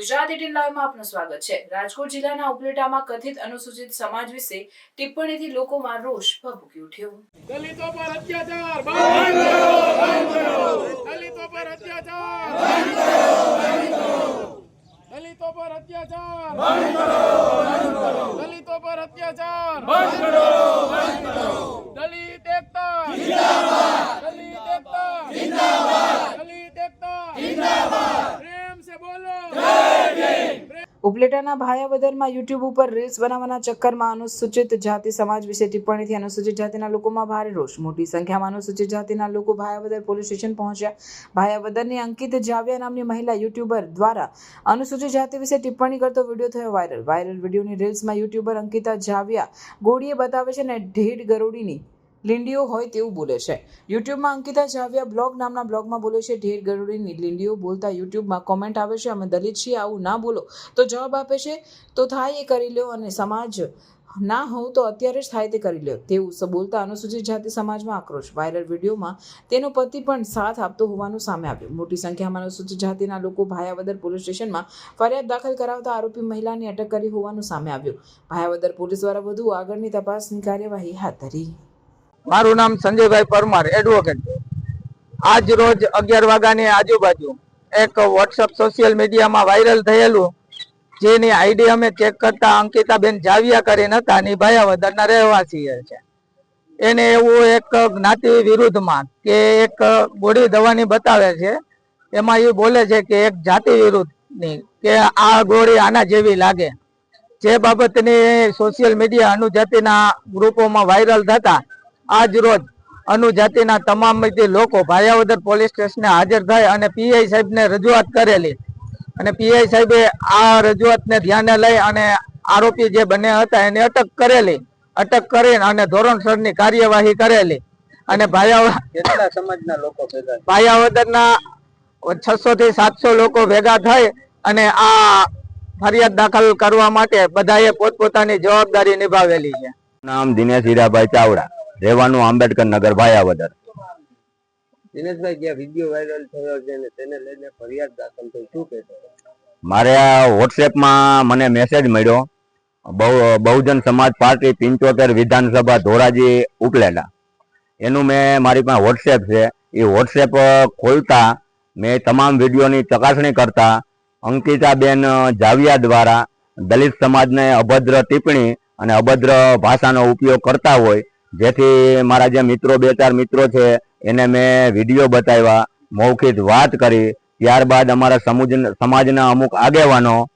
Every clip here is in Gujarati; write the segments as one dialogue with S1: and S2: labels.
S1: ગુજરાત એટીન લાઈવમાં આપનું સ્વાગત છે. રાજકોટ જિલ્લાના ઉપલેટામાં કથિત અનુસૂચિત સમાજ વિશે ટિપ્પણીથી લોકોમાં રોષ ભભૂકી ઉઠ્યો.
S2: દલિતો પર અત્યાચાર દલિતો પર અત્યાચાર દલિતો પર અત્યાચાર દલિતો પર અત્યાચાર દલિત એકતા જિંદાબાદ દલિત એકતા જિંદાબાદ દલિત એકતા જિંદાબાદ પ્રેમ સે બોલો
S1: ઉપલેટાના ભાયાવદરમાં યુટ્યુબ ઉપર રીલ્સ બનાવવાના ચક્કરમાં અનુસૂચિત જાતિ સમાજ વિશે ટિપ્પણીથી અનુસૂચિત જાતિના લોકોમાં ભારે રોષ. મોટી સંખ્યામાં અનુસૂચિત જાતિના લોકો ભાયાવદર પોલીસ સ્ટેશન પહોંચ્યા. ભાયાવદરની અંકિત જાવ્યા નામની મહિલા યુટ્યુબર દ્વારા અનુસૂચિત જાતિ વિશે ટિપ્પણી કરતો વીડિયો થયો વાયરલ. વાયરલ વિડીયોની રીલ્સમાં યુટ્યુબર અંકિતા જાવ્યા ગોળીએ બતાવે છે અને ઢેઢ ગરોડીની લીંડીઓ હોય તેવું બોલે છે. યુટ્યુબમાં અંકિતા જાવ્યા બ્લોગ નામના બ્લોગમાં બોલે છે, ઢેર ગરુડીની લીંડીઓ બોલતા યુટ્યુબમાં કોમેન્ટ આવે છે, અમે દલિત છીએ, આવું ના બોલો. તો જવાબ આપે છે, તો થાય એ કરી લ્યો અને સમાજ ના હોઉં તો અત્યારે જ થાય તે કરી લ્યો. તેવું બોલતા અનુસૂચિત જાતિ સમાજમાં આક્રોશ. વાયરલ વિડીયોમાં તેનો પતિ પણ સાથ આપતો હોવાનું સામે આવ્યું. મોટી સંખ્યામાં અનુસૂચિત જાતિના લોકો ભાયાવદર પોલીસ સ્ટેશનમાં ફરિયાદ દાખલ કરાવતા આરોપી મહિલાની અટક કરી હોવાનું સામે આવ્યું. ભાયાવદર પોલીસ દ્વારા વધુ આગળની તપાસની કાર્યવાહી હાથ ધરી.
S3: મારું નામ સંજયભાઈ પરમાર એડવોકેટ આજ રોજ અગિયાર વાગ્યાની આજુબાજુ એક વોટ્સઅપ સોશિયલ મીડિયામાં વાયરલ થયેલું, જેની આઈડી અમે ચેક કરતા અંકિતાબેન જાવિયા કરીને હતા ની ભાયાવદરના રહેવાસી છે. એને એવું એક જ્ઞાતિ વિરુદ્ધમાં કે એક ગોળી દવાની બતાવે છે, એમાં એ બોલે છે કે એક જાતિ વિરુદ્ધની કે આ ગોળી આના જેવી લાગે. જે બાબતની સોશિયલ મીડિયા અનુજાતિના ગ્રુપોમાં વાયરલ થતા આજ રોજ અનુજાતિના તમામ લોકો ભાયાવદર પોલીસ સ્ટેશને હાજર થઈ અને પીઆઈ સાહેબને રજૂઆત કરેલી. અને પીઆઈ સાહેબે આ રજૂઆતને ધ્યાને લઈ અને આરોપી જે બંને હતા એને અટક કરેલી. અટક કરીને અને ધોરણસરની કાર્યવાહી કરેલી. અને
S4: ભાયાવદર સમાજના લોકો ભેગા
S3: ભાયાવદરના છસો થી સાતસો લોકો ભેગા થઈ અને આ ફરિયાદ દાખલ કરવા માટે બધાએ પોતપોતાની જવાબદારી નિભાવેલી છે.
S5: નામ દિનેશ હીરાભાઈ ચાવડા. રહેવાનું આંબેડકર નગર ભાયાવદર
S4: દિનેશભાઈ જે વીડિયો વાયરલ થયો છે ને તેને લઈને ફરિયાદ દાખલ થઈ. શું કહેશો?
S5: મારે આ વોટ્સએપમાં મને મેસેજ મળ્યો. બહુ બહુજન સમાજ પાર્ટી પિંચોતેર વિધાનસભા ધોરાજી ઉપલેટા એનું મેં મારી પાસે વોટ્સએપ છે. એ વોટ્સએપ ખોલતા મેં તમામ વિડીયોની ચકાસણી કરતા અંકિતાબેન જાવિયા દ્વારા દલિત સમાજને અભદ્ર ટિપ્પણી અને અભદ્ર ભાષાનો ઉપયોગ કરતા હોય જેથી મારા જે મિત્રો, બે ચાર મિત્રો છે, એને મેં વીડિયો બતાવ્યા, મૌખિક વાત કરી. ત્યારબાદ અમારા સમુજ, સમાજના અમુક આગેવાનો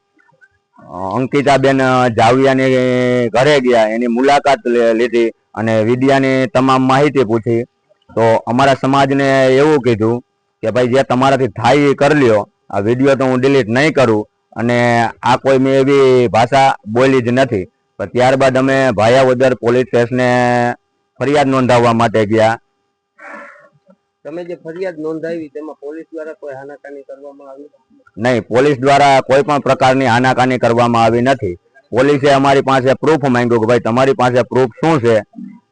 S5: અંકિતાબેન જાવિયાની ઘરે ગયા, એની મુલાકાત લીધી અને વિદ્યાની તમામ માહિતી પૂછી. તો અમારા સમાજને એવું કીધું કે ભાઈ, જે તમારાથી થાય કરી લ્યો. આ વીડિયો તો હું ડિલીટ નહીં કરું અને આ કોઈ મેં એવી ભાષા બોલી જ નથી. પણ ત્યારબાદ અમે ભાયાવદર પોલીસ સ્ટેશને ફરિયાદ નોંધાવવા માટે ગયા.
S4: તમે જે ફરિયાદ નોંધાવી તેમાં પોલીસ દ્વારા કોઈ હાનાકાની કરવામાં આવી
S5: નહીં પોલીસ દ્વારા કોઈ પણ પ્રકારની હાનાકાની કરવામાં આવી નથી. પોલીસે અમારી પાસે પ્રૂફ માંગ્યું કે ભાઈ તમારી પાસે પ્રૂફ શું છે?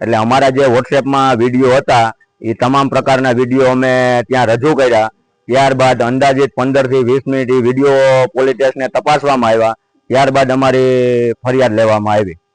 S5: એટલે અમારા જે વોટ્સએપમાં વીડિયો હતા એ તમામ પ્રકારના વીડિયો અમે ત્યાં રજૂ કર્યા. ત્યારબાદ અંદાજિત પંદરથી વીસ મિનિટ વીડિયો પોલીસ સ્ટેશને તપાસવામાં આવ્યા. ત્યારબાદ અમારી ફરિયાદ લેવામાં આવી.